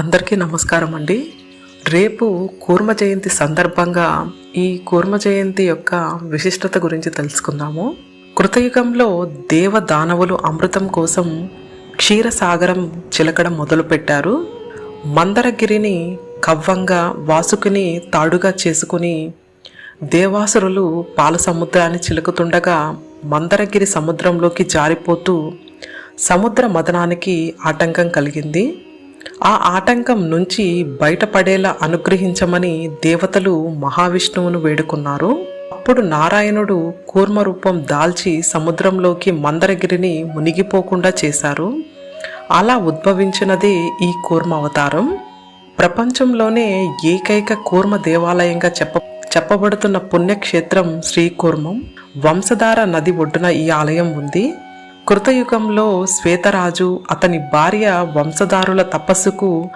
అందరికీ నమస్కారం అండి. రేపు కూర్మ జయంతి సందర్భంగా ఈ కూర్మ జయంతి యొక్క విశిష్టత గురించి తెలుసుకుందాము. కృతయుగంలో దేవ దానవులు అమృతం కోసం క్షీరసాగరం చిలకడం మొదలుపెట్టారు. మందరగిరిని కవ్వంగా వాసుకుని తాడుగా చేసుకుని దేవాసురులు పాల సముద్రాన్ని చిలుకుతుండగా మందరగిరి సముద్రంలోకి జారిపోతూ సముద్ర మదనానికి ఆటంకం కలిగింది. ఆ ఆటంకం నుంచి బయటపడేలా అనుగ్రహించమని దేవతలు మహావిష్ణువును వేడుకున్నారు. అప్పుడు నారాయణుడు కూర్మ రూపం దాల్చి సముద్రంలోకి మందరగిరిని మునిగిపోకుండా చేశారు. అలా ఉద్భవించినదే ఈ కూర్మ అవతారం. ప్రపంచంలోనే ఏకైక కూర్మ దేవాలయంగా చెప్ప చెప్పబడుతున్న పుణ్యక్షేత్రం శ్రీకూర్మం. వంశధార నది ఒడ్డున ఈ ఆలయం ఉంది. కృతయుగంలో శ్వేతరాజు అతని భార్య వంశధారుల తపస్సుకు